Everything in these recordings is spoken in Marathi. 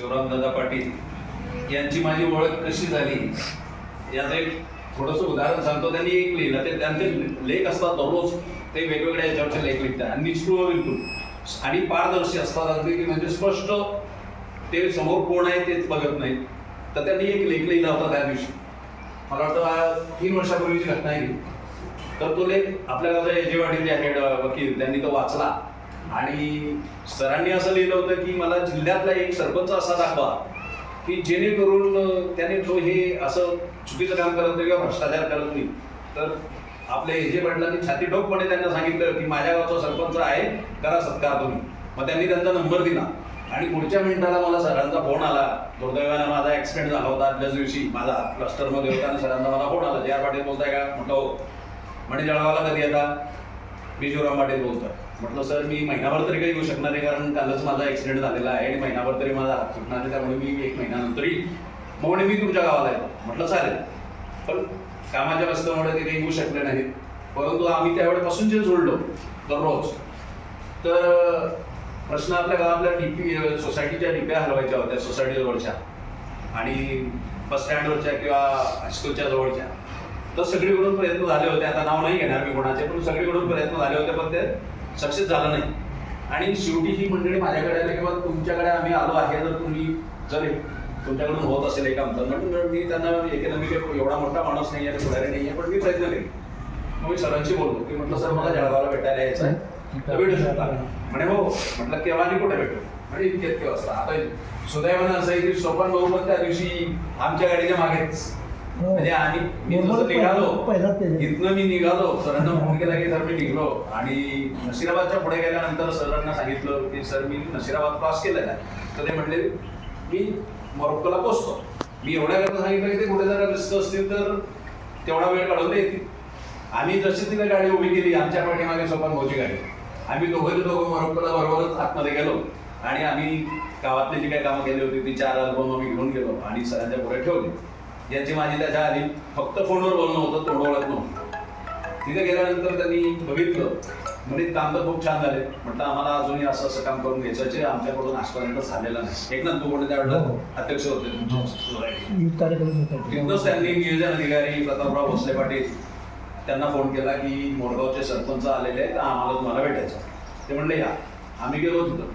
शिवरामदादा पाटील यांची माझी ओळख कशी झाली? याचं एक थोडंसं उदाहरण सांगतो. त्यांनी एक लिहिलं. ते त्यांचे लेख असतात दररोज ते वेगवेगळ्या याच्यावरचे लेख लिहितात. आणि निष्ठुर बिलकुल आणि पारदर्शी असतात. अगदी की म्हणजे स्पष्ट ते समोर कोण आहे तेच बघत नाही. तर त्यांनी एक लेख लिहिला होता त्या दिवशी. मला वाटतं तीन वर्षापूर्वीची घटना आहे तर तो लेख आपल्याला गावचा एजेवाडीचे हेड वकील त्यांनी तो वाचला. आणि सरांनी असं लिहिलं होतं की मला जिल्ह्यातला एक सरपंच असा दाखवा की जेणेकरून त्याने तो हे असं चुकीचं काम करत नाही किंवा भ्रष्टाचार करत नाही. तर आपले हे जे पाटलांनी छाती ठोकपणे त्यांना सांगितलं की माझ्या गावचा सरपंच आहे करा सत्कार तुम्ही. मग त्यांनी त्यांचा नंबर दिला. आणि पुढच्या मिनिटाला मला सरांचा फोन आला. दुर्दैवाने माझा ऍक्सिडेंट झाला होता आदल्याच दिवशी. माझा क्लस्टरमध्ये होता आणि सरांचा मला फोन आला. जे आर पाटील बोलताय का? म्हटलं हो. म्हणे जळगावला कधी येता? मी शिवराम पाटील बोलतोय म्हटलं सर मी महिनाभर तरी काही येऊ शकणार नाही कारण कालच माझा ऍक्सिडेंट झालेला आहे आणि महिनाभर तरी माझा हात सुटणार आहे त्यामुळे मी एक महिन्यानंतर येईल मग म्हणे मी तुमच्या गावाला येतो. म्हटलं चालेल. पण कामाच्या व्यस्तामुळे ते काही येऊ शकले नाहीत? परंतु आम्ही त्यावेळेपासून जे जोडलो दररोज तर प्रश्न आपल्या गावातल्या डीपी सोसायटीच्या डिप्या हलवायच्या होत्या सोसायटी जवळच्या आणि बस स्टँडवरच्या किंवा हायस्कूलच्या जवळच्या. तर सगळीकडून प्रयत्न झाले होते. आता नाव नाही घेणार मी कोणाचे पण सगळीकडून प्रयत्न झाले होते पण ते सक्सेस झालं नाही. आणि शेवटी ही मंडळी माझ्याकडे आली किंवा तुमच्याकडे आम्ही आलो आहे जर तुम्ही जर तुमच्याकडून होत असेल एक आमचं म्हणून मी त्यांना एकेला मी एवढा मोठा माणूस नाही आहे पुढारी नाही आहे पण मी प्रयत्न करेन. मग मी सरांशी बोलतो की म्हटलं सर मला जळगावला भेटायला यायचं आहे. तर भेटू शकता. म्हणे हो. म्हटलं केव्हा आणि कुठे भेटू? म्हणजे इतके इतके वाजता. आता सुदैवानं असं आहे की सोपान भाऊ पण त्या दिवशी आमच्या गाडीच्या मागेच म्हणजे आम्ही मी जसं निघालो इथनं मी निघालो सरांना फोन केला की सर मी निघलो. आणि नशिराबादच्या पुढे गेल्यानंतर सरांना सांगितलं की सर मी नशिराबाद क्रॉस केलेला आहे. तर ते म्हणले मी मोरोक्कोला पोचतो मी एवढ्या करता सांगितलं की ते कुठे जरा व्यस्त असतील तर तेवढा वेळ काढून येतील आम्ही जशी तिथे गाडी उभी केली आमच्या पाठीमागे सोपान भाऊची गाडी. आम्ही दोघे दोघं मोरोक्कोला बरोबरच आतमध्ये गेलो. आणि आम्ही गावातली जी काही कामं केली होती ती चार अल्बम आम्ही घेऊन गेलो आणि सरांच्या पुढे ठेवली. याची माझी त्याच्या आधी फक्त फोनवर बोलणं होतं तोंड ओळख नव्हतं. तिथे गेल्यानंतर त्यांनी बघितलं. म्हणजे काम तर खूप छान झाले. म्हटलं आम्हाला अजूनही असं असं काम करून घ्यायचं जे आमच्याकडून आजपर्यंत झालेलं नाही. एकनाथ तू कोणी त्यावेळेला हो. अध्यक्ष होते होता तिथनंच त्यांनी नियोजन अधिकारी प्रतापराव भोसले पाटील त्यांना फोन केला की मोरगावचे सरपंच आलेले आहेत आम्हाला तुम्हाला भेटायचं ते म्हणले या आम्ही गेलो तिथं.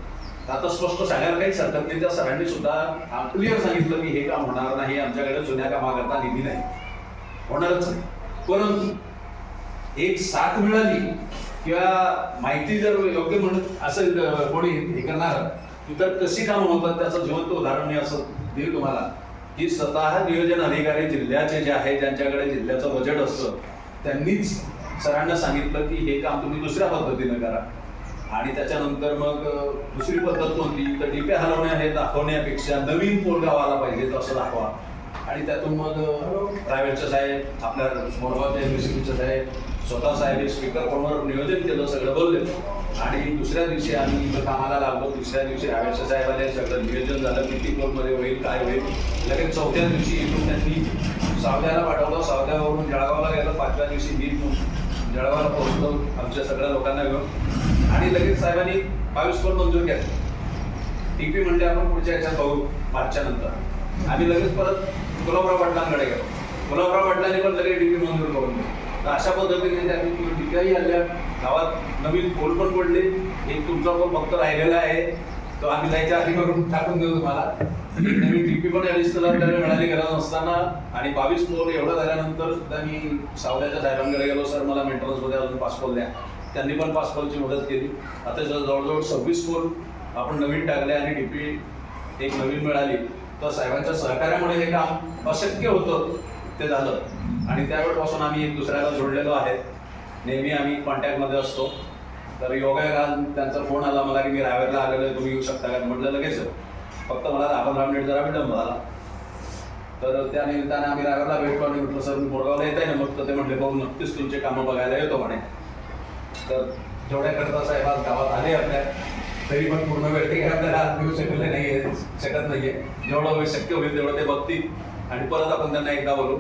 आता स्पष्ट सांगायला काहीच हरकत नाही. त्या सरांनी सुद्धा क्लिअर सांगितलं की हे काम होणार नाही आमच्याकडे जुन्या कामाकरता निधी नाही. होणारच नाही. परंतु एक साथ मिळाली किंवा माहिती जर योग्य म्हणत असेल कोणी हे करणार तर कशी कामं होतात त्याचं जिवंत उदाहरण मी असं देईल तुम्हाला की स्वतः नियोजन अधिकारी जिल्ह्याचे जे आहे ज्यांच्याकडे जिल्ह्याचं बजेट असतं त्यांनीच सरांना सांगितलं की हे काम तुम्ही दुसऱ्या पद्धतीनं करा. आणि त्याच्यानंतर मग दुसरी पद्धत कोणती? तर डिपे हलवण्या हे दाखवण्यापेक्षा नवीन पोरगाव आला पाहिजे असं दाखवा. आणि त्यातून मग प्रायव्हेटचे साहेब आपल्या मोरगावच्या साहेब स्वतः साहेब स्पीकर फोनवर नियोजन केलं सगळं बोलले. आणि दुसऱ्या दिवशी आम्ही इथं कामाला लागलो. दुसऱ्या दिवशी रावेरचे साहेब आले सगळं नियोजन झालं. किती कोर्टमध्ये होईल काय होईल. लगेच चौथ्या दिवशी इथून त्यांनी सावद्याला पाठवलं. सावद्यावरून जळगावला गेलं. पाचव्या दिवशी मी जळगावला पोहोचलो. आमच्या सगळ्या लोकांना घेऊन. आणि लगेच साहेबांनी बावीस कोट मंजूर केले. टीपी म्हणजे आपण पुढच्या याच्यात बघू मार्चच्या नंतर. आम्ही लगेच परत गुलाबराव पाटलांकडे गेलो. गुलाबराव पाटलांनी पण लगेच टीपी मंजूर करून दिली. तर अशा पद्धतीने त्यांनी टीकाही आल्या. गावात नवीन पोल पण पडले. एक तुमचा पण फक्त राहिलेला आहे. तो आम्ही जायच्या आधी करून टाकून देऊ तुम्हाला. नवीन टीपी पण अडीच हजार आपल्याला मिळाली गरज नसताना आणि बावीस पोल एवढं झाल्यानंतर सुद्धा मी सावल्याच्या साहेबांकडे गेलो. सर मला मेंटेनन्समध्ये अजून पाच पोल द्या. त्यांनी पण पाच पोलची मदत केली. आता जवळजवळ सव्वीस पोल आपण नवीन टाकले आणि डीपी एक नवीन मिळाली तर साहेबांच्या सहकार्यामुळे हे काम अशक्य होतं ते झालं. आणि त्यावेळेपासून आम्ही एक दुसऱ्याला जोडलेलो आहे. नेहमी आम्ही कॉन्टॅक्टमध्ये असतो. तर योगायोगा त्यांचा फोन आला मला की मी रावेरला आलेलो आहे तुम्ही येऊ शकता का? म्हटलं लगेच फक्त मला दहा पंधरा मिनिट जरा विलंब झाला तर त्या निमित्ताने आम्ही रावेरला भेटलो आणि म्हटलं सर मी मोरगावला येत आहे ना. मग तर ते म्हटले भाऊ नक्कीच तुमचे कामं बघायला येतो म्हणे. तर जेवढ्याकरता साहेब आज गावात आले आपल्या तरी पण पूर्ण वेळ ते आपल्याला आज देऊ शकले नाही शकत नाहीये. जेवढं वेळ शक्य होईल तेवढं ते बघतील. आणि परत आपण त्यांना एकदा बोलू.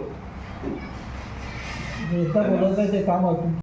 ते काम असून